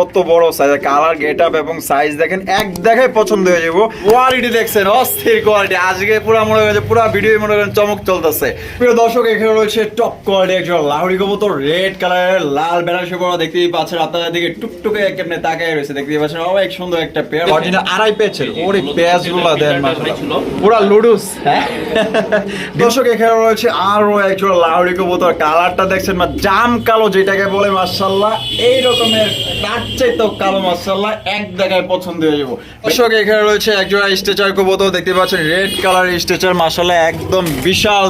কত বড় size colour get up এবং সাইজ দেখেন এক দেখায় পছন্দ হয়ে যাব। কোয়ালিটি দেখছেন অস্থির কোয়ালিটি আজকে পুরো মনে করেন পুরো ভিডিও মনে করেন চমক চলতেছে। প্রিয় দর্শক এখানে রয়েছে টপ কোয়ালিটি একজন লাহড়ি কবুতর রেড কালারের লাল বেনারসি করা দেখতেই পাচ্ছেন আপনাদের দিকে টুকটুকে কেমনে তাকায় রয়েছে দেখতেই পাচ্ছেন। অনেক সুন্দর একটা পেয়ার অরিজিনাল আড়াই পেয়েছে ওরে পেঁয়াজগুলো দেন মাশাআল্লাহ। পুরা লুডুস হ্যাঁ? দর্শক এখানে রয়েছে আরও একজন লাহড়ি কবুতর। কালারটা দেখছেন জাম কালো যেটাকে বলে মার্শাল্লাহ এই রকমের চাইতেও কালো মার্শাল্লাহ এক জায়গায় পছন্দ যাব। দর্শক, এখানে রয়েছে একজন স্টেচার কবুতর, দেখতে পাচ্ছেন, রেড কালার মার্শাল্লাহ একদম বিশাল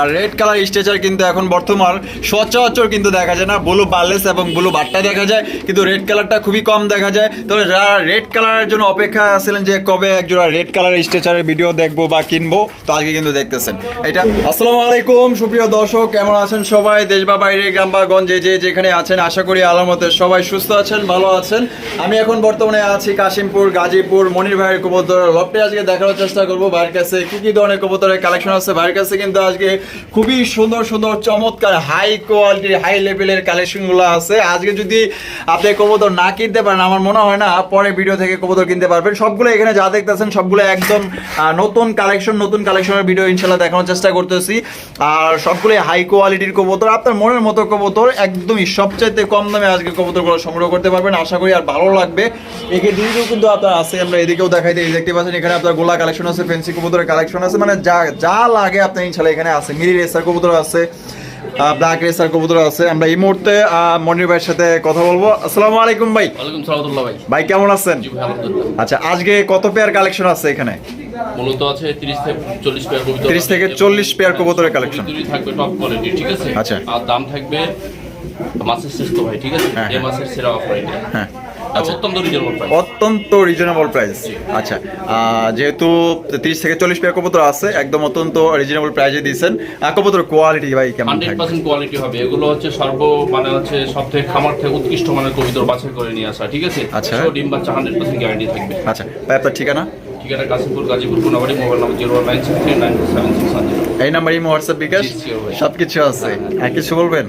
আর রেড কালার স্টেচার কিন্তু এখন বর্তমান সচরাচর কিন্তু দেখা যায় না, ব্লু বার্লেস এবং ব্লু বাট্টা দেখা যায়, কিন্তু রেড খুবই কম দেখা যায়। তবে যারা রেড কালারের জন্য অপেক্ষা আছিলেন যে কবে একজোড়া রেড কালার স্ট্রেচারের ভিডিও দেখব বা কিনবো, তো আজকে কিন্তু দেখতেছেন। এটা, আসসালামু আলাইকুম, সুপ্রিয় দর্শক, কেমন আছেন সবাই? দেশ বা বাইরে, গ্রাম বা গঞ্জে, যে যেখানে আছেন, আশা করি আলামতের সবাই সুস্থ আছেন ভালো আছেন। আমি এখন বর্তমানে আছি কাশিমপুর, গাজীপুর মনির ভাইয়ের কবুতর লপটে। আজকে দেখানোর চেষ্টা করব ভাইয়ের কাছে কি কি ধরনের কবুতরের কালেকশন আছে। ভাইয়ের কাছে কিন্তু আজকে খুবই সুন্দর সুন্দর, চমৎকার হাই কোয়ালিটির হাই লেভেলের কালেকশনগুলো আছে। আজকে যদি আপনি কবুতর না কিনতে পারেন, আমার মনে হয় না পরে ভিডিও থেকে কবুতর কিনতে পারবেন। সবগুলো এখানে যা দেখতেছেন, সবগুলো একদম নতুন কালেকশন নতুন কালেকশনের ভিডিও ইনশাল্লাহ দেখানোর চেষ্টা করতেছি। আর সবগুলো হাই কোয়ালিটির কবুতর, আপনার মনের মতো কবুতর, একদমই সবচাইতে কম দামে আজকে কবুতরগুলো সংগ্রহ করতে পারবেন আশা করি আর ভালো লাগবে। একে দিকেও কিন্তু আপনার আছে আমরা এদিকেও দেখাই দিই দেখতে পাচ্ছেন এখানে আপনার গোলা কালেকশন আছে ফেন্সি কবুতরের কালেকশন আছে মানে যা যা লাগে আপনার ইনশাল্লাহ এখানে আছে। মিরি রেসার কবুতর আছে ব্ল্যাক রেসার কবুতর আছে আমরা এই মুহূর্তে মনির ভাইয়ের সাথে কথা বলব। আসসালামু আলাইকুম ভাই। ওয়ালাইকুম সালামতুল্লাহ ভাই। ভাই কেমন আছেন? আলহামদুলিল্লাহ। আচ্ছা আজকে কত পেয়ার কালেকশন আছে এখানে? মূলত আছে 30 থেকে 40 পেয়ার কবিতা 30 থেকে 40 পেয়ার কবুতরের। কবিতরই থাকবে টপ কোয়ালিটি ঠিক আছে? আচ্ছা। আর দাম থাকবে মাসের শেষ তো ভাই ঠিক আছে? হ্যাঁ, এই হ্যাঁ। সেরা অফার এটা হ্যাঁ। আচ্ছা। অত্যন্ত রিজনেবল প্রাইস অত্যন্ত রিজনেবল প্রাইস আচ্ছা যেহেতু তিরিশ থেকে চল্লিশ পেয়ার কবুতর আছে একদম অত্যন্ত রিজনেবল প্রাইসে দিয়েছেন। কবুতর কোয়ালিটি ভাই কেমন হান্ড্রেড পার্সেন্ট কোয়ালিটি হবে। এগুলো হচ্ছে সর্ব মানে হচ্ছে সব থেকে খামার থেকে উৎকৃষ্ট মানের কবিতর বাছাই করে নিয়ে আসা ঠিক আছে? আচ্ছা। ডিম বাচ্চা হান্ড্রেড পার্সেন্ট গ্যারান্টি থাকবে। আচ্ছা ভাই আপনার ঠিকানা? ঠিকানা Kashimpur Gazipur Konabari mobile number zero nine six three nine seven six এই নাম্বার ইমো হোয়াটসঅ্যাপ বিকাশ। সব কিছু আছে। আর কিছু বলবেন?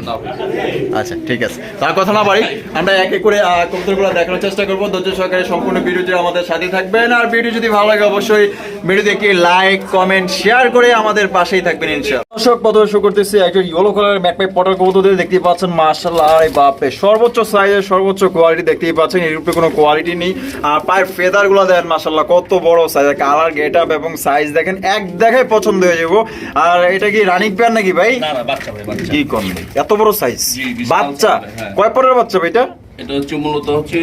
আচ্ছা ঠিক আছে। তার কথা না বাড়ি আমরা এক এক করে আহ, কবুতরগুলো দেখানোর চেষ্টা করব। ধৈর্য সহকারে সম্পূর্ণ ভিডিওটি আমাদের সাথে থাকবেন। আর ভিডিও যদি ভালো লাগে অবশ্যই ভিডিও দেখে লাইক কমেন্ট শেয়ার করে আমাদের পাশেই থাকবেন ইনশাআল্লাহ। দর্শক প্রদর্শন করতেছি একজন ইয়েলো কালারের ব্যাকপাই পটার কবুতর দেখতে পাচ্ছেন। মার্শাল্লাহ আরে বাপরে সর্বোচ্চ সাইজের সর্বোচ্চ কোয়ালিটি দেখতেই পাচ্ছেন। এর উপরে কোনো কোয়ালিটি নেই। আর পায়ের ফেদারগুলো দেখেন মার্শাল্লাহ কত বড় সাইজ কালার গেট আপ এবং সাইজ দেখেন এক দেখায় পছন্দ হয়ে যাব। আর এটা কি রানিং প্যান নাকি ভাই? কি কম এত বড় সাইজ বাচ্চা? হ্যাঁ। কয় পরের বাচ্চা ভাই এটা? এটা হচ্ছে মূলত হচ্ছে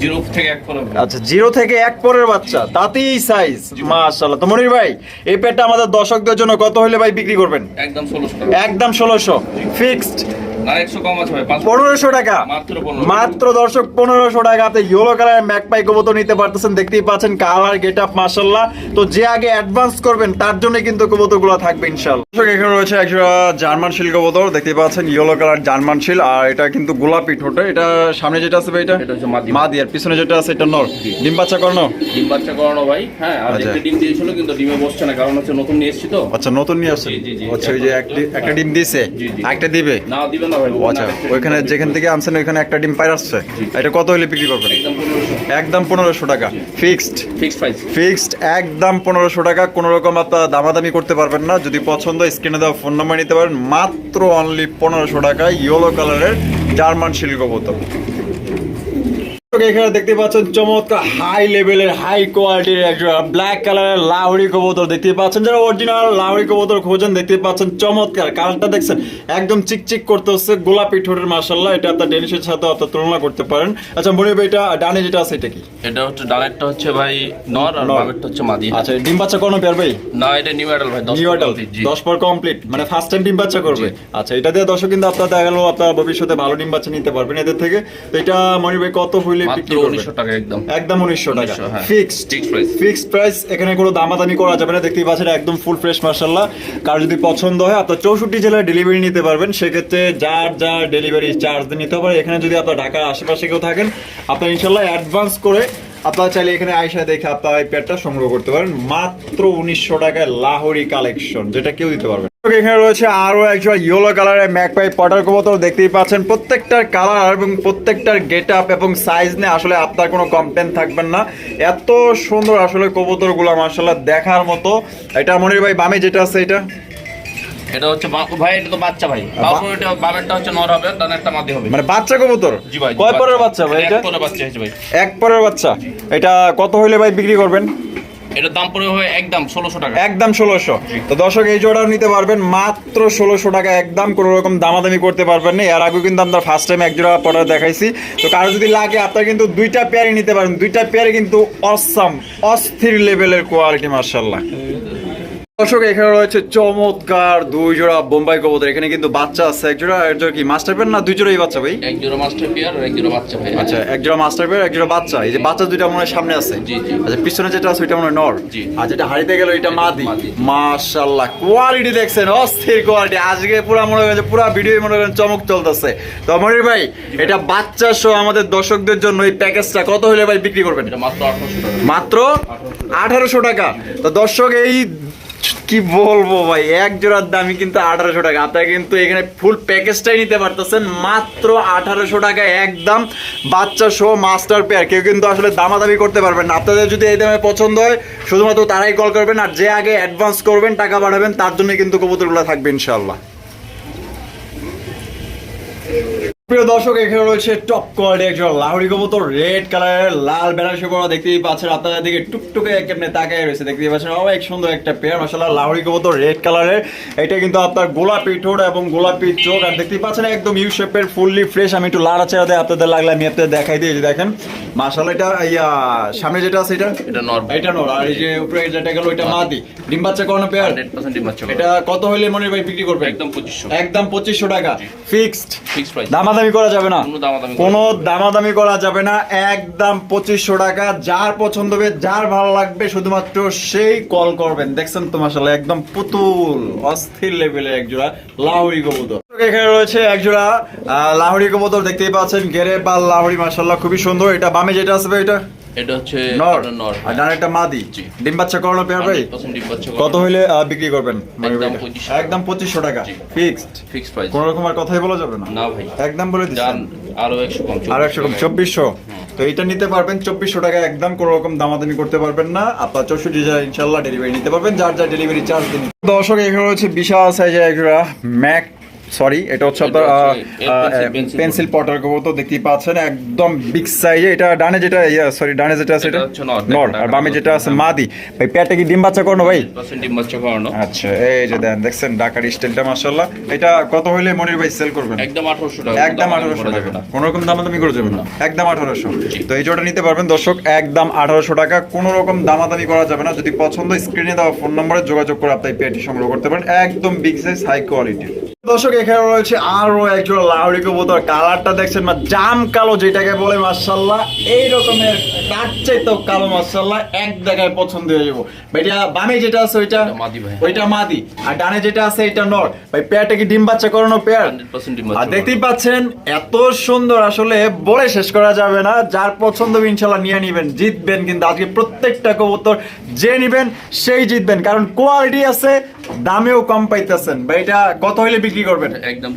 জিরো থেকে এক করে আচ্ছা জিরো থেকে এক পরের বাচ্চা। তাতেই সাইজ মাশাআল্লাহ। তো মনির ভাই এই পেটটা আমাদের দর্শকদের জন্য কত হলে ভাই বিক্রি করবেন? একদম ষোলোশো একদম ষোলোশো। ফিক্সড পনেরোশো টাকা। মাত্র দর্শক পনেরোশো টাকা। আপনি ইয়েলো কালার ম্যাক কবুতর নিতে পারতেছেন দেখতেই পাচ্ছেন কালার গেট আপ মাসাল্লাহ তো যে আগে অ্যাডভান্স করবেন তার জন্য কিন্তু কবুতরগুলো থাকবে ইনশাল্লাহ দর্শক এখানে রয়েছে একটা জার্মান শিল কবুতর দেখতেই পাচ্ছেন ইয়েলো কালার জার্মান শিল আর এটা কিন্তু গোলাপি ঠোঁটে। এটা সামনে যেটা আছে এটা? মাদি। মাদি আর পিছনে যেটা আছে এটা নর। ডিম বাচ্চা করানো? ডিম বাচ্চা করানো ভাই হ্যাঁ আর আচ্ছা। একটা ডিম দিয়েছিল কিন্তু ডিমে বসছে না কারণ হচ্ছে নতুন নিয়ে এসেছি তো। আচ্ছা নতুন নিয়ে আসছে। আচ্ছা ওই যে একটা ডিম দিছে। একটা দিবে? না দিবেন না আচ্ছা ওইখানে যেখান থেকে আনছেন ওইখানে একটা ডিম পাই আসছে এটা কত হলে বিক্রি করবেন? একদম পনেরোশো। টাকা। ফিক্সড ফিক্সড প্রাইস ফিক্সড একদম পনেরোশো টাকা। কোনো রকম আপনার দামাদামি করতে পারবেন না। যদি পছন্দ স্ক্রিনে দেওয়া ফোন নাম্বার নিতে পারেন। মাত্র অনলি পনেরোশো টাকা ইয়েলো কালারের জার্মান শিল্প বোতল এখানে দেখতে পাচ্ছেন চমৎকার হাই লেভেলের হাই কোয়ালিটির একটা ব্ল্যাক কালারের কবুতর দেখতে পাচ্ছেন। যারা অরিজিনাল কবুতর খোঁজেন দেখতে পাচ্ছেন চমৎকার। কালারটা দেখছেন একদম চিকচিক করতে হচ্ছে গোলাপি ঠোঁটের এটা আপনার ডেনিশের সাথে আপনার তুলনা করতে পারেন। আচ্ছা মনে হবে এটা ডানে যেটা আছে এটা কি? এটা হচ্ছে ডানেরটা হচ্ছে ভাই নর আর। বামেরটা হচ্ছে মাদি। আচ্ছা ডিম বাচ্চা কোনো পেয়ার ভাই? না এটা নিউ অ্যাডাল ভাই দশ নিউ অ্যাডাল পর কমপ্লিট মানে ফার্স্ট টাইম ডিম বাচ্চা করবে। আচ্ছা এটা দিয়ে দর্শক কিন্তু আপনার দেখা গেল আপনার ভবিষ্যতে ভালো ডিম বাচ্চা নিতে পারবেন এদের থেকে। তো এটা ভাই কত হইলে মাত্র বিক্রি টাকা একদম। টাকা। 1900, হ্যাঁ। ফিক্সড ফিক্সড প্রাইস এখানে কোনো দামাদামি করা যাবে না। দেখতেই পাচ্ছেন একদম ফুল ফ্রেশ কার যদি পছন্দ হয় আপনার চৌষট্টি জেলায় ডেলিভারি নিতে পারবেন। সেক্ষেত্রে যার যার ডেলিভারি চার্জ নিতে পারে এখানে যদি আপনার ঢাকার আশেপাশে কেউ থাকেন আপনার ইনশাল্লাহ অ্যাডভান্স করে আপনারা চাইলে এখানে আয়সা দেখে আপনার এই প্যাডটা সংগ্রহ করতে পারেন। মাত্র উনিশশো টাকায় লাহোরি কালেকশন যেটা কেউ দিতে পারবে এখানে রয়েছে আরও একজন ইয়েলো কালারের ম্যাকপাই পটার কবুতর দেখতেই পাচ্ছেন প্রত্যেকটার কালার এবং প্রত্যেকটার গেট আপ এবং সাইজ নিয়ে আসলে আপনার কোনো কমপ্লেন থাকবেন না। এত সুন্দর আসলে কবুতর কবুতরগুলো মার্শাল্লাহ দেখার মতো। এটা মনির ভাই বামে যেটা আছে এটা? এটা হচ্ছে ভাই এটা তো বাচ্চা ভাই। বাবু বামেরটা হচ্ছে নর হবে ডান একটা মাদি হবে। মানে বাচ্চা কবুতর? জি ভাই কয় পরের বাচ্চা। ভাই এক পরের বাচ্চা হয়েছে ভাই। এক পরের বাচ্চা। এটা কত হইলে ভাই বিক্রি করবেন? এটা দাম পড়ে হয় একদম ষোলোশো টাকা। একদম ষোলোশো। তো দর্শক, এই জোড়াও নিতে পারবেন মাত্র ষোলোশো টাকা, একদম কোনো রকম দামাদামি করতে পারবেন না। এর আগে কিন্তু আমরা ফার্স্ট টাইম এক জোড়া পরে দেখাইছি। তো কারও যদি লাগে, আপনারা কিন্তু দুইটা পেয়ারই নিতে পারেন। দুইটা পেয়ারে কিন্তু অসাম অস্থির লেভেলের কোয়ালিটি মার্শাল্লাহ দর্শক এখানে রয়েছে চমৎকার দুই জোড়া বোম্বাই কবুতর। এখানে কিন্তু বাচ্চা আছে। এক জোড়া এক জোড়া কি মাস্টার পেয়ার না দুই জোড়াই বাচ্চা ভাই? এক জোড়া মাস্টার পেয়ার আর এক জোড়া বাচ্চা ভাই আচ্ছা এক জোড়া মাস্টার পেয়ার এক জোড়া বাচ্চা। এই যে বাচ্চা দুইটা মনে সামনে আছে। জি, জি। আচ্ছা পিছনে যেটা আছে ওইটা মনে নর। জি। আর যেটা হারিতে গেল এটা মাদি। মাশাআল্লাহ কোয়ালিটি দেখছেন অস্থির কোয়ালিটি আজকে পুরো মনে হয় পুরো ভিডিও মনে করেন চমক চলতেছে। তো মনির ভাই এটা বাচ্চা সহ আমাদের দর্শকদের জন্য এই প্যাকেজটা কত হলে ভাই বিক্রি করবেন? এটা মাত্র আঠারোশো টাকা। মাত্র আঠারোশো টাকা। তো দর্শক এই কি বলব ভাই? এক জোড়ার দামই কিন্তু আঠারোশো টাকা। আপনারা কিন্তু এখানে ফুল প্যাকেজটাই নিতে পারতেছেন। মাত্র আঠারোশো টাকা একদম বাচ্চা সহ মাস্টার পেয়ার কেউ কিন্তু আসলে দামাদামি করতে পারবেন না। আপনাদের যদি এই দামে পছন্দ হয়, শুধুমাত্র তারাই কল করবেন আর যে আগে অ্যাডভান্স করবেন, টাকা পাঠাবেন তার জন্য কিন্তু কবুতরগুলো থাকবে ইনশাল্লাহ প্রিয় দর্শক এখানে রয়েছে টপ কোয়ালিটি একজন লাহড়ি কবুতর রেড কালারের লাল বেনারসি করা দেখতেই পাচ্ছেন আপনাদের দিকে টুকটুকে কেমনে তাকায় রয়েছে। দেখতেই পাচ্ছেন অনেক সুন্দর একটা পেয়ার মাসাল্লাহ লাহড়ি কবুতর রেড কালারের এটা কিন্তু আপনার গোলাপি ঠোঁট এবং গোলাপি চোখ আর দেখতেই পাচ্ছেন একদম ইউ শেপের ফুললি ফ্রেশ আমি একটু লাড়া চেহারা দিয়ে আপনাদের লাগলে আমি আপনাদের দেখাই দিয়েছি দেখেন। মাসাল্লাহ এটা ইয়া সামনে যেটা আছে এটা? এটা নর। এটা নর আর এই যে উপরে যেটা গেল ওইটা মাদি। ডিম বাচ্চা করানো পেয়ার হান্ড্রেড পার্সেন্ট ডিম বাচ্চা এটা কত হইলে মনে ভাই বিক্রি করবে একদম পঁচিশশো। একদম পঁচিশশো টাকা। ফিক্সড ফিক্স প্রাইস দামাদামি করা যাবে না। কোনো দামাদামি করা যাবে না। একদম পঁচিশশো টাকা যার পছন্দ হবে যার ভালো লাগবে শুধুমাত্র সেই কল করবেন। দেখছেন তো মাসাল্লাহ একদম পুতুল অস্থির লেভেলের একজোড়া লাহরি কবুতর। এখানে রয়েছে একজোড়া আহ, লাহুরি কবুতর দেখতেই পাচ্ছেন গেরে বা লাহরি মাসাল্লাহ খুবই সুন্দর। এটা বামে যেটা আসবে এটা? এটা হচ্ছে নর। নর আর ডান মাদি। ডিম বাচ্চা করানো পেয়ার ভাই? ডিম বাচ্চা কত হইলে বিক্রি করবেন? একদম 2500 টাকা। জি। ফিক্সড? প্রাইস। কোন রকম আর কথাই বলা যাবে না? না ভাই। একদম বলে যান আরও একশো কম আর একশো কম চব্বিশশো? তো এটা নিতে পারবেন চব্বিশশো টাকা একদম কোনো রকম দামাদামি করতে পারবেন না। আপনার চৌষট্টি হাজার ইনশাল্লাহ ডেলিভারি নিতে পারবেন যার যার ডেলিভারি চার্জ দিন দর্শক এখানে হচ্ছে বিশাল সাইজের একটা ম্যাক সরি এটা হচ্ছে আপনার পেন্সিল পটার কবুতর দেখতেই পাচ্ছেন একদম বিগ সাইজে এটা ডানে যেটা ইয়া সরি ডানে যেটা আছে এটা নর, আর বামে যেটা আছে মাদি। ভাই পেটে কি ডিম বাচ্চা করনো ভাই? ডিম বাচ্চা করানো। আচ্ছা এই যে দেন দেখছেন ঢাকার স্টাইলটা মাশাআল্লাহ। এটা কত হইলে মনির ভাই সেল করবেন? একদম আঠারোশো টাকা। একদম কোনো দামাদামি আঠারোশো করা টাকা। কোনো রকম দামাদামি করে যাবে না। একদম আঠারোশো। জি। তো এই জোটা নিতে পারবেন দর্শক একদম আঠারোশো টাকা। কোনো রকম দামাদামি করা যাবে না। যদি পছন্দ স্ক্রিনে দেওয়া ফোন নম্বরে যোগাযোগ করে আপনি পেটি সংগ্রহ করতে পারেন। একদম বিগ সাইজ হাই কোয়ালিটি দর্শক এখানে রয়েছে আরও একজন লাউরি কবুতর। কালারটা দেখছেন না জাম কালো যেটাকে বলে মার্শাল্লাহ এই রকমের তার চাইতেও কালো মার্শাল্লাহ এক জায়গায় পছন্দ হয়ে যাব। ভাই এটা বামে যেটা আছে ওইটা মাদি ভাই। ওইটা মাদি। আর ডানে যেটা আছে এটা নর। ভাই পেয়ারটা কি ডিম বাচ্চা করানো পেয়ার? আর দেখতেই পাচ্ছেন এত সুন্দর। আসলে বলে শেষ করা যাবে না। যার পছন্দ ইনশাল্লাহ নিয়ে নিবেন জিতবেন কিন্তু। আজকে প্রত্যেকটা কবুতর যে নিবেন সেই জিতবেন। কারণ কোয়ালিটি আছে দামেও কম পাইতেছেন। বা এটা কত হইলে বিক্রি করবেন? করানো। একদম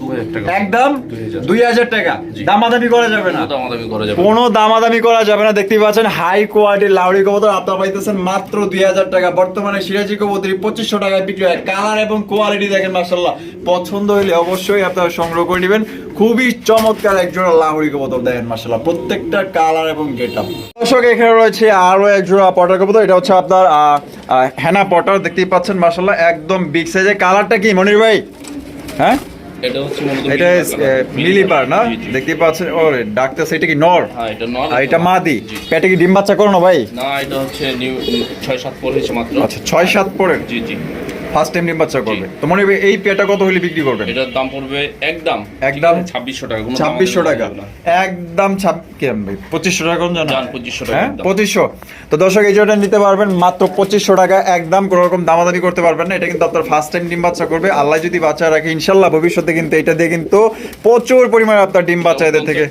একদম? 2000 দুই হাজার টাকা? দামাদামি করা যাবে না? দামাদামি করা যাবে কোনো দামাদামি করা যাবে না। দেখতেই পাচ্ছেন হাই কোয়ালিটির লাউড়ি কবুতর আপনারা পাইতেছেন মাত্র দুই হাজার টাকা। বর্তমানে সিরাজি কবুতরি পঁচিশশো টাকায় বিক্রি হয়। কালার এবং কোয়ালিটি দেখেন মাসাল্লাহ পছন্দ হলে অবশ্যই আপনারা সংগ্রহ করে নেবেন। খুবই চমৎকার একজোড়া লাহুড়ি কবুতর দেখেন মাসাল্লাহ প্রত্যেকটা কালার এবং গেট আপ দর্শক এখানে রয়েছে আরও একজোড়া পটার কবুতর। এটা হচ্ছে আপনার হেনা পটার। দেখতেই পাচ্ছেন মাসাল্লাহ একদম বিগ সাইজের কালারটা কি মনির ভাই? হ্যাঁ? এটা হচ্ছে মূলত এটা মিলিবার মিলিপার না? দেখতে পাচ্ছেন ওরে ডাক্তার সেটা কি নর? হ্যাঁ এটা নর আর এটা মাদি। পেটে কি ডিম বাচ্চা করো না ভাই? না এটা হচ্ছে নিউ ছয় সাত পর মাত্র। আচ্ছা পরে জি জি। ফার্স্ট টাইম ডিম বাচ্চা করবে। তো মনে হবে এই পেটা কত হলে বিক্রি করবেন? এটার দাম পড়বে একদম একদম? ছাব্বিশশো টাকা ছাব্বিশশো টাকা। একদম ছাব- কিরম ভাই? পঁচিশশো টাকা কোন জানো? 2500 টাকা হ্যাঁ পঁচিশশো। তো দর্শক এই জন্য নিতে পারবেন মাত্র পঁচিশশো টাকা একদম কোনো রকম দামাদামি করতে পারবেন না। এটা কিন্তু আপনার ফার্স্ট টাইম ডিম বাচ্চা করবে। আল্লাহ যদি বাচ্চা রাখে ইনশাল্লাহ ভবিষ্যতে কিন্তু এটা দিয়ে কিন্তু প্রচুর পরিমাণে আপনার ডিম বাচ্চা এদের থেকে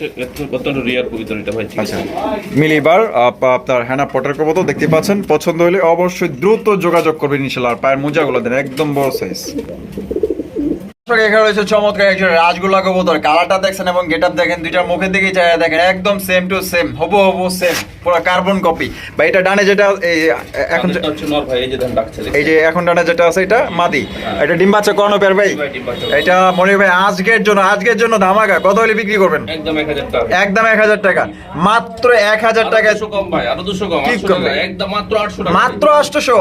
অত্যন্ত রিয়ার কবিতা এটা ভাই ঠিক আছে? আচ্ছা মিলিবার আপ- আপনার হ্যানা পটার কবতো দেখতে পাচ্ছেন। পছন্দ হলে অবশ্যই দ্রুত যোগাযোগ করবেন ইনশাল্লাহ। আর পায়ের মোজাগুলো একদম বড় সাইজ এখানে রয়েছে চমৎকার একজন রাজগোল্লা কবুতর। কালারটা দেখছেন এবং গেটআপ দেখেন দুইটার মুখের দিকে চাই দেখেন একদম সেম টু সেম হবু হবু সেম পুরো কার্বন কপি বা এটা ডানে যেটা এখন যে- এটা হচ্ছে নর ভাই এই যে দেখেন ডাকছে এই যে এখন ডানে যেটা আছে এটা মাদি। এটা ডিম বাচ্চা করানো পেয়ার ভাই। ভাই, ডিম বাচ্চা। এটা মনে ভাই আজকের জন্য আজকের জন্য ধামাকা। কত হলে বিক্রি করবেন? একদম এক হাজার টাকা। টাকা। মাত্র এক হাজার টাকায় 200 কম ভাই আরও দুশো কম কি 800 কম টাকা, মাত্র আটশো আটশোশো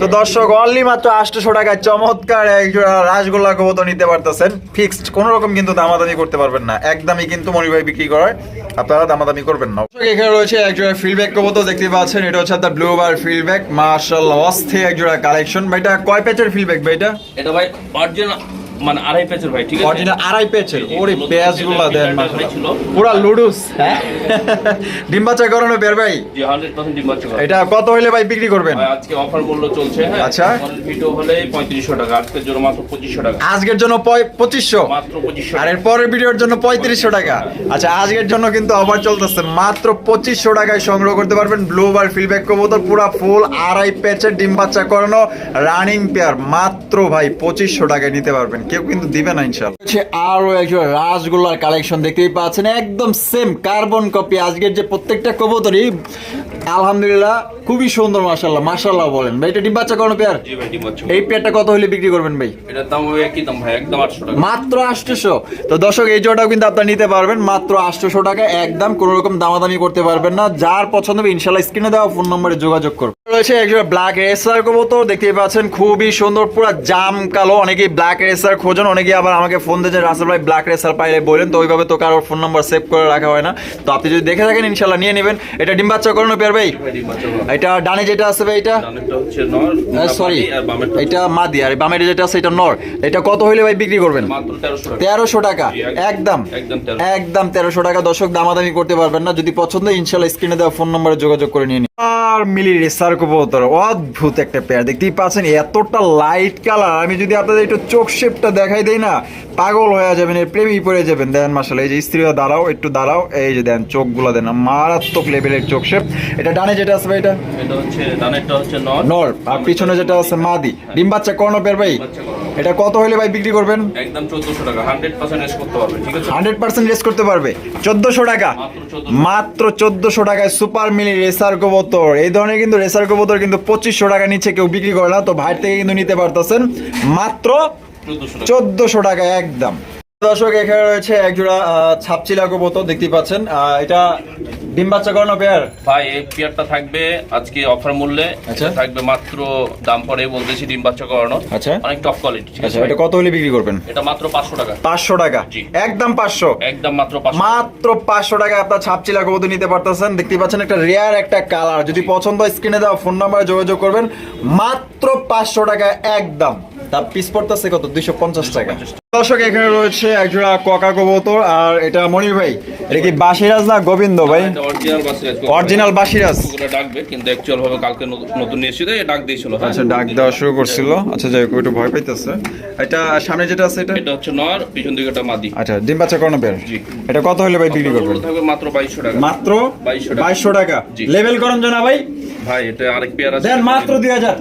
তো দর্শক অনলি মাত্র আটশোশো টাকায় চমৎকার একজোড়া রাসগোল্লা কবুতর নিতে পারতেছেন ফিক্সড কোন রকম কিন্তু দামাদামি করতে পারবেন না। একদমই কিন্তু মনি ভাই বিক্রি করায় আপনারা দামাদামি করবেন না। এখানে রয়েছে একজোড়া ফিডব্যাক কবুতর দেখতে পাচ্ছেন এটা হচ্ছে আপনার ব্লু বার ফিল্ডব্যাক অস্থে অস্থির একজোড়া কালেকশন এটা কয় প্যাচের ফিডব্যাক ভাইটা এটা? ভাই অরিজিনাল মানে আড়াই ভাই ঠিক আছে? অরিজিনাল আড়াই ওরে দেন। ছিল। পুরা লুডুস হ্যাঁ? ডিম বাচ্চা করানো বের ভাই? জি 100% ডিম বাচ্চা এটা কত হইলে ভাই বিক্রি করবেন? আজকে অফার মূল্য চলছে হ্যাঁ? আচ্ছা। ভিডিও হলে পঁয়ত্রিশশো টাকা আজকের জন্য মাত্র পঁচিশশো টাকা। আজকের জন্য পঁচিশশো? মাত্র পঁচিশশো আর এর পরের ভিডিওর জন্য পঁয়ত্রিশশো টাকা। আচ্ছা আজকের জন্য কিন্তু অফার চলতেছে। মাত্র পঁচিশশো টাকায় সংগ্রহ করতে পারবেন ব্লু বার ফিলব্যাক কবুতর পুরা ফুল আড়াই প্যাচের ডিম বাচ্চা করানো রানিং পেয়ার মাত্র ভাই পঁচিশশো টাকায় নিতে পারবেন। কেউ কিন্তু দিবে না ইনশাল্লাহ। আরও একজন রাসগোল্লার কালেকশন দেখতেই পাচ্ছেন একদম সেম কার্বন কপি আজকের যে প্রত্যেকটা কবুতরই আলহামদুলিল্লাহ খুবই সুন্দর মাশাল্লাহ মাশাল্লাহ বলেন। ভাই এটা ডিম বাচ্চা করানো পেয়ার? জি ভাই ডিম বাচ্চা। এই পেয়ারটা কত হলে বিক্রি করবেন ভাই? এটার দাম হবে একই দাম ভাই একদম আটশো টাকা। মাত্র আটশোশো তো দর্শক এই জোড়াটাও কিন্তু আপনারা নিতে পারবেন মাত্র আটশোশো টাকা। একদম কোনো রকম দামাদামি করতে পারবেন না। যার পছন্দ হবে ইনশাল্লাহ স্ক্রিনে দেওয়া ফোন নম্বরে যোগাযোগ করবে রয়েছে একজন ব্ল্যাক রেসার কবুতর দেখতেই পাচ্ছেন খুবই সুন্দর পুরো জাম কালো। অনেকেই ব্ল্যাক রেসার খোঁজেন অনেকে আবার আমাকে ফোন দিয়েছে রাসেল ভাই ব্ল্যাক রেসার পাইলে বলেন তো ওইভাবে তো কারোর ফোন নাম্বার সেভ করে রাখা হয় না। তো আপনি যদি দেখে থাকেন ইনশাল্লাহ নিয়ে নেবেন। এটা ডিম বাচ্চা করানো পেয়ার ভাই। এটা ডানে যেটা আছে ভাই এটা? ডানেরটা হচ্ছে নর সরি এটা মাদি আর বামের যেটা আছে এটা নর। এটা কত হইলে ভাই বিক্রি করবেন? মাত্র তেরোশো টাকা। একদম একদম। তেরোশো। টাকা। দর্শক দামাদামি করতে পারবেন না। যদি পছন্দ ইনশাল্লাহ স্ক্রিনে দেওয়া ফোন নম্বরে যোগাযোগ করে নিয়ে নিন। আর মিলি রেসার কবুতর অদ্ভুত একটা পেয়ার দেখতেই পাচ্ছেন এতটা লাইট কালার আমি যদি আপনাদের একটু চোখ শেপটা দেখাই দেই না পাগল হয়ে যাবেন এর প্রেমই পড়ে যাবেন। দেন মাসাল এই যে স্ত্রীরা দাঁড়াও একটু দাঁড়াও। এই যে দেন চোখগুলো দেন মারাত্মক লেভেলের চোখ শেপ এটা ডানে যেটা আছে ভাই এটা? এটা হচ্ছে ডানেরটা হচ্ছে নর। আর পিছনে যেটা আছে মাদি। ডিম বাচ্চা কর্ণ পেয়ার ভাই। এটা কত হলে ভাই বিক্রি করবেন? একদম চোদ্দশো টাকা। হান্ড্রেড পার্সেন্ট রেস করতে পারবে ঠিক আছে? হান্ড্রেড পার্সেন্ট রেস করতে পারবে। চোদ্দশো টাকা। মাত্র 1400 টাকায় সুপার মিলি রেসার কবুতর। এই ধরনের কিন্তু রেসার কবুতর কিন্তু 2500 টাকা নিচে কেউ বিক্রি করে না তো ভাই থেকে কিন্তু নিতে পারতেছেন। মাত্র চোদ্দশো টাকা। চোদ্দশো টাকা একদম। দর্শক এখানে রয়েছে একজোড়া ছাপচিলা কবুতর দেখতে পাচ্ছেন। এটা ডিম বাচ্চা করানো পেয়ার? ভাই এই পেয়ারটা থাকবে আজকে অফার মূল্যে। আচ্ছা। থাকবে মাত্র দাম পরে বলতেছি ডিম বাচ্চা করানো। আচ্ছা। অনেক টপ কোয়ালিটি আচ্ছা এটা কত হলে বিক্রি করবেন? এটা মাত্র পাঁচশো টাকা। পাঁচশো টাকা? জি। একদম পাঁচশো? একদম মাত্র পাঁচশো মাত্র পাঁচশো টাকা আপনার ছাপচিলা কবুতর নিতে পারতেছেন। দেখতে পাচ্ছেন একটা রেয়ার একটা কালার যদি পছন্দ স্ক্রিনে দেওয়া ফোন নাম্বারে যোগাযোগ করবেন। মাত্র পাঁচশো টাকা একদম। তার পিস পড়তেছে কত? দুইশো পঞ্চাশ টাকা। দর্শক এখানে রয়েছে একজোড়া ককা কবুতর আর এটা মনির ভাই। এটা কি বাসিরাজ না গোবিন্দ ভাই? অরিজিনাল বাসিরাজ ডাকবে কিন্তু অ্যাকচুয়াল ভাবে কালকে নতুন- এসেছিল ডাক দিয়েছিল। হ্যাঁ। আচ্ছা ডাক দেওয়া শুরু করছিল। আচ্ছা যাই হোক একটু ভয় পাইতেছে। এটা সামনে যেটা আছে এটা? এটা হচ্ছে নর পিছন দিকে একটা মাদি। আচ্ছা ডিম বাচ্চা করানো পেয়ার জি। এটা কত হলে ভাই বিক্রি করবেন? মাত্র বাইশশো টাকা। মাত্র 2200 টাকা। জি। লেভেল করেন জানা ভাই। ভাই এটা আরেক পেয়ার আছে। দেন মাত্র 2000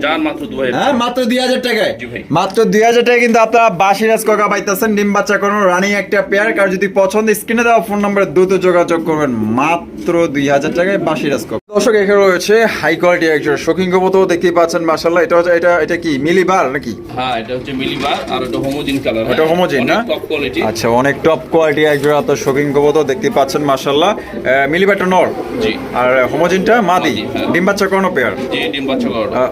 হ্যাঁ মাত্র দুই হাজার টাকায়। মাত্র দুই হাজার টাকায় কিন্তু আপনারা বাসিরাজ কাকা পাইতেছেন ডিম বাচ্চা কোনো রানিং একটা পেয়ার কার যদি পছন্দ স্ক্রিনে দেওয়া ফোন নম্বরে দ্রুত যোগাযোগ করবেন। মাত্র দুই হাজার টাকায় বাসিরাজ কাকা। দর্শক এখানে রয়েছে হাই কোয়ালিটি একজন শৌখিন কবুতর দেখতেই পাচ্ছেন মাশাল্লাহ এটা হচ্ছে এটা এটা কি মিলিবার নাকি? হ্যাঁ এটা হচ্ছে মিলিবার আর এটা হোমোজিন কালার এটা homogeneous না? টপ কোয়ালিটি আচ্ছা অনেক টপ কোয়ালিটি একজন আপনার শৌখিন কবুতর দেখতে পাচ্ছেন মাশাল্লাহ মিলিবারটা নর। জি। আর হোমোজিনটা মাদি হ্যাঁ। ডিম বাচ্চা কোনো পেয়ার জি ডিম বাচ্চা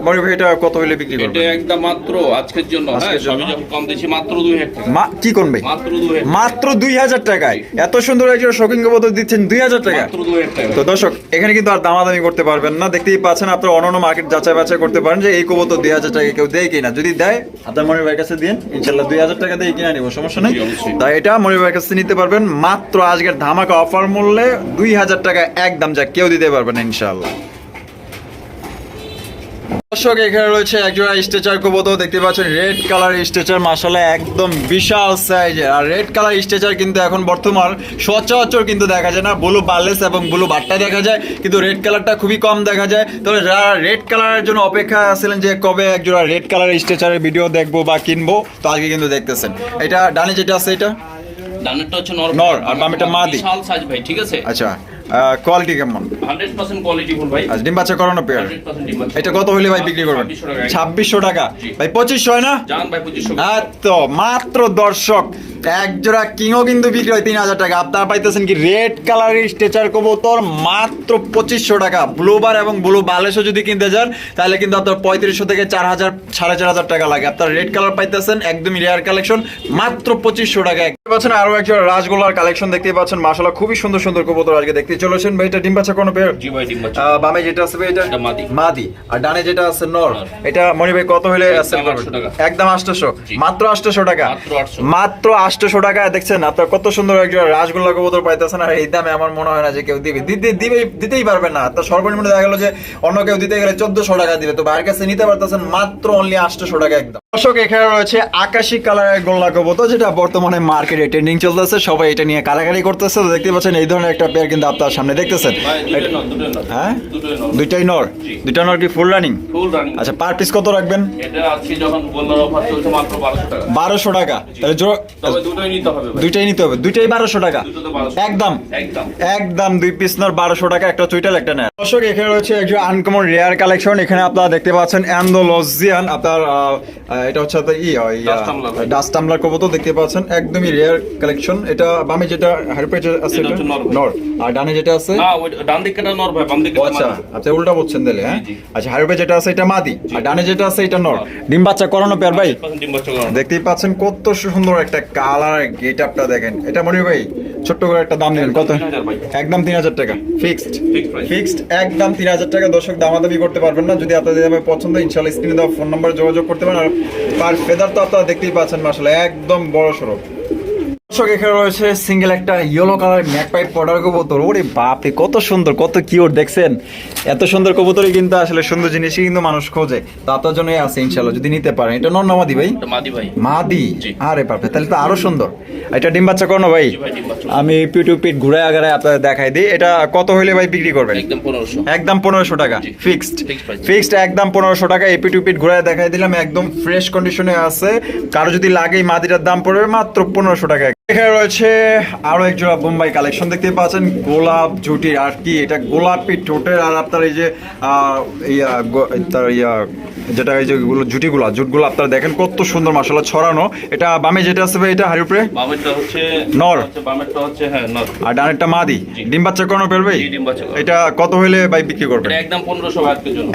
মনে ভাই এটা কত হলে বিক্রি করবে এটা একদম মাত্র আজকের জন্য হ্যাঁ আজকের জন্য? যখন কম দিচ্ছি মাত্র দুই হাজার টাকা। মা কি করবে? মাত্র দুই হাজার মাত্র দুই হাজার টাকায়। এত সুন্দর একজন শৌখিন কবুতর দিচ্ছেন দুই হাজার টাকা মাত্র দুই হাজার টাকা। তো দর্শক এখানে কিন্তু আর দামাদামি করতে পারবেন না। দেখতেই পাচ্ছেন আপনার অন্যান্য মার্কেট যাচাই বাছাই করতে পারেন যে এই কবুতর দুই হাজার টাকা কেউ দেয় কিনা। যদি দেয় আপনার মনির ভাইয়ের কাছে দিন। ইনশাল্লাহ দুই হাজার টাকা দিয়ে কিনা নিব সমস্যা নেই। তাই এটা মনির ভাইয়ের কাছে নিতে পারবেন। মাত্র আজকের ধামাকা অফার মূল্যে দুই হাজার টাকা একদম যা কেউ দিতে পারবেন ইনশাল্লাহ দর্শক এখানে রয়েছে একজোড়া স্ট্রেচার কবুতর দেখতে পাচ্ছেন রেড কালার স্ট্রেচার মাসালে একদম বিশাল সাইজের আর রেড কালার স্ট্রেচার কিন্তু এখন বর্তমান সচরাচর কিন্তু দেখা যায় না ব্লু বার্লেস এবং ব্লু বাট্টা দেখা যায় কিন্তু রেড কালারটা খুবই কম দেখা যায়। তবে যারা রেড কালারের জন্য অপেক্ষা আছিলেন যে কবে একজোড়া রেড কালার স্ট্রেচারের ভিডিও দেখব বা কিনবো তো আজকে কিন্তু দেখতেছেন। এটা ডানে যেটা আছে এটা? ডানেরটা হচ্ছে নর। আর বামেরটা মাদি। বিশাল সাইজ ভাই ঠিক আছে? আচ্ছা। কোয়ালিটি কেমন? হান্ড্রেড পার্সেন্ট কোয়ালিটি ফুল ভাই। আচ্ছা ডিম বাচ্চা করানো পেয়ার হান্ড্রেড পার্সেন্ট ডিম আছে। এটা কত হইলে ভাই বিক্রি করবেন? 2600 টাকা। ছাব্বিশশো টাকা। ভাই পঁচিশশো হয় না? জান ভাই পঁচিশশো। হ্যাঁ তো মাত্র দর্শক। এক জোড়া কিংও কিন্তু বিক্রি হয় তিন হাজার টাকা। আপনারা পাইতেছেন কি রেড কালারের স্ট্রেচার কবুতর মাত্র পঁচিশশো টাকা। ব্লুবার এবং ব্লু বালেশও যদি কিনতে যান তাহলে কিন্তু আপনার পঁয়ত্রিশশো থেকে চার হাজার সাড়ে চার হাজার টাকা লাগে। আপনার রেড কালার পাইতেছেন একদমই রেয়ার কালেকশন মাত্র পঁচিশশো টাকা। দেখতে পাচ্ছেন আরও একজন রাজগোলার কালেকশন দেখতে পাচ্ছেন। মাসালা খুবই সুন্দর সুন্দর কবুতর আজকে দেখতে চলেছেন। ভাই এটা ডিম পাচ্ছে কোনো পেয়ার বামে যেটা আছে ভাই এটা? মাদি। আর ডানে যেটা আছে নর। এটা মনি ভাই কত হলে একদম sell করবেন? 800 টাকা। একদম আটশোশো। মাত্র আটশোশো টাকা। মাত্র 800 মাত্র আটশোশো টাকা দেখছেন আপনার কত সুন্দর একজন রাসগোল্লা কবুতর পাইতেছেন আর এই দামে আমার মনে হয় না যে কেউ দিবে। দিতে দিবে দিতেই পারবে না। তো সর্বনিম্ন দেখা গেল যে অন্য কেউ দিতে গেলে চোদ্দশো টাকা দিবে। তো বাইরের কাছে নিতে পারতেছেন মাত্র অনলি আটশোশো টাকা একদম। দর্শক এখানে রয়েছে আকাশি কালারের গোল্লা কবুতর যেটা বর্তমানে মার্কেটে ট্রেন্ডিং চলতেছে। সবাই এটা নিয়ে কারাকারি করতেছে। তো দেখতে পাচ্ছেন এই ধরনের একটা পেয়ার কিন্তু আপনার সামনে দেখতেছেন। হ্যাঁ? দুইটাই নর? দুইটা নর কি ফুল রানিং আচ্ছা পার পিস কত রাখবেন? বারোশো টাকা। তাহলে দুইটাই নিতে হবে দুইটাই বারোশো টাকা। একদম। একদম। দুই পিস নর বারোশো টাকা একটা চুইটাল একটা নেয় দর্শক এখানে রয়েছে একজন আনকমন রেয়ার কালেকশন এখানে আপনারা দেখতে পাচ্ছেন অ্যান্ডোলজিয়ান আপনার এটা হচ্ছে আপনার ই। ডাস্ট টামলার কবুতর দেখতে পাচ্ছেন। একদমই রেয়ার কালেকশন এটা বামে যেটা হারপেজ আছে নর আর ডানে যেটা আছে? ডান দিকটা নর ভাই বাম দিকটা আচ্ছা মাদি। আচ্ছা উল্টা বলছেন দিলে হ্যাঁ। আচ্ছা হারপে যেটা আছে এটা মাদি। আর ডানে যেটা আছে এটা নর। ডিম বাচ্চা করানো পেয়ার ভাই। 100% ডিম বাচ্চা করানো। দেখতেই পাচ্ছেন কত সুন্দর একটা কালার গেট আপটা দেখেন। এটা মনির ভাই ছোট্ট করে একটা দাম নেবেন কত? একদম তিন হাজার টাকা ফিক্সড ফিক্সড একদম তিন হাজার টাকা। দর্শক দামাদামি করতে পারবেন না। যদি আপনাদের আমার পছন্দ ইনশাল্লাহ স্ক্রিনে দেওয়া ফোন নাম্বার যোগাযোগ করতে পারেন। আর পার ফেদার তো আপনারা দেখতেই পাচ্ছেন মাসালে একদম বড় সড়ো দর্শক এখানে রয়েছে সিঙ্গেল একটা ইয়েলো কালার ম্যাক পডার কবুতর। ওরে বাপরে কত সুন্দর কত কিউট দেখছেন? এত সুন্দর কবুতরই কিন্তু আসলে সুন্দর জিনিসই কিন্তু মানুষ খোঁজে। তো আপনার জন্যই আছে ইনশাল্লাহ যদি নিতে পারেন। এটা ভাই? মাদি ভাই। মাদি? আরে বাপরে তাহলে তো আরও সুন্দর। এটা ডিম বাচ্চা করো ভাই? আমি পিটু পিট ঘুরে আগারে আপনাদের দেখাই দিই। এটা কত হইলে ভাই বিক্রি করবেন? একদম পনেরোশো। একদম পনেরোশো টাকা ফিক্সড ফিক্সড একদম পনেরোশো টাকা পিট ঘুরে দেখাই দিলাম একদম ফ্রেশ কন্ডিশনে আছে। কারও যদি লাগে মাদিটার দাম পড়বে মাত্র পনেরোশো টাকা। এখানে রয়েছে আরও এক জোড়া বোম্বাই কালেকশন দেখতে পাচ্ছেন। গোলাপ জুটির আর কি এটা গোলাপি ঠোঁটের আর আপনার এই যে তার ইয়া যেটা এই যে গুলো জুটিগুলা জুটগুলো আপনারা দেখেন কত সুন্দর মশলা ছড়ানো। এটা বামে যেটা আছে ভাই এটা নর। হচ্ছে হ্যাঁ নর। আর ডানেরটা মাদি। ডিম বাচ্চা কোনো করানো। এটা কত হইলে ভাই বিক্রি করবে একদম পনেরোশো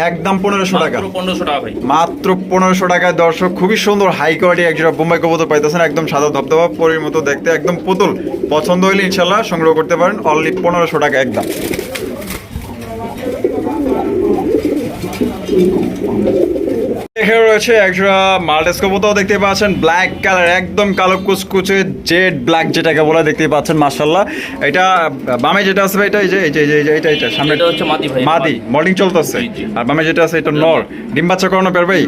একদম পনেরোশো টাকা। পনেরোশো টাকা ভাই। মাত্র পনেরোশো টাকায় দর্শক খুবই সুন্দর হাই কোয়ালিটি একজোড়া বোম্বাই কবুতর পাইতেছেন একদম সাদা ধবধবা পরির মতো দেখতে একদম পুতুল। পছন্দ হইলে ইনশাল্লাহ সংগ্রহ করতে পারেন। অনলি পনেরোশো টাকা একদম। এখানে রয়েছে একজোড়া মাল্টেস কবুতর দেখতে পাচ্ছেন ব্ল্যাক কালার একদম কালো কুচকুচে জেড ব্ল্যাক যেটাকে বলে দেখতে পাচ্ছেন মাশাল্লাহ এটা বামে যেটা আছে এটা এই যে এই যে এই যে এটা এটা সামনে এটা হচ্ছে মাদি ভাই মাদি মর্নিং চলতেছে। আর বামে যেটা আছে এটা নর। ডিম বাচ্চা করানো পের ভাই।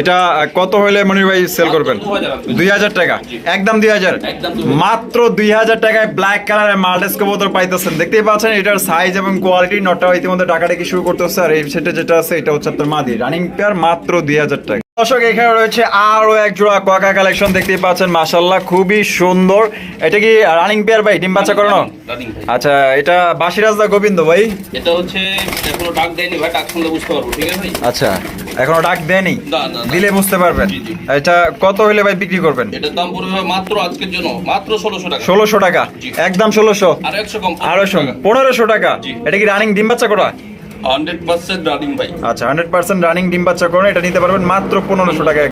এটা কত হইলে মনির ভাই সেল করবেন? 2000 দুই হাজার টাকা। একদম দুই হাজার। 2000 মাত্র দুই হাজার টাকায় ব্ল্যাক কালারের মাল্টেস কবুতর পাইতেছেন। দেখতেই পাচ্ছেন এটার সাইজ এবং কোয়ালিটি নটটা ইতিমধ্যে টাকা শুরু করতেছে। আর এই সেটা যেটা আছে এটা হচ্ছে আপনার মাদি। রানিং পেয়ার মাত্র দুই হাজার টাকা। দর্শক এখানে রয়েছে আরও এক জোড়া কোয়াকা কালেকশন দেখতেই পাচ্ছেন। মাশাল্লাহ খুবই সুন্দর। এটা কি রানিং পেয়ার ভাই ডিম বাচ্চা করানো? আচ্ছা এটা বাসিরাজদা গোবিন্দ ভাই। এটা হচ্ছে এখনও ডাক দেয়নি ভাই ডাক শুনলে বুঝতে পারব ঠিক আছে ভাই? আচ্ছা এখনও ডাক দেয়নি? না, না, না। দিলে বুঝতে পারবেন। এটা কত হইলে ভাই বিক্রি করবেন? এটার দাম পড়বে মাত্র আজকের জন্য মাত্র ষোলোশো টাকা। ষোলোশো টাকা। একদম ষোলোশো। আর একশো কম। আড়াইশো পনেরোশো টাকা। এটা কি রানিং ডিম বাচ্চা করা? হান্ড্রেড পার্সেন্ট রানিং ভাই আচ্ছা হান্ড্রেড পার্সেন্ট রানিং ডিম বাচ্চা করে এটা নিতে পারবেন মাত্র পনেরোশো টাকা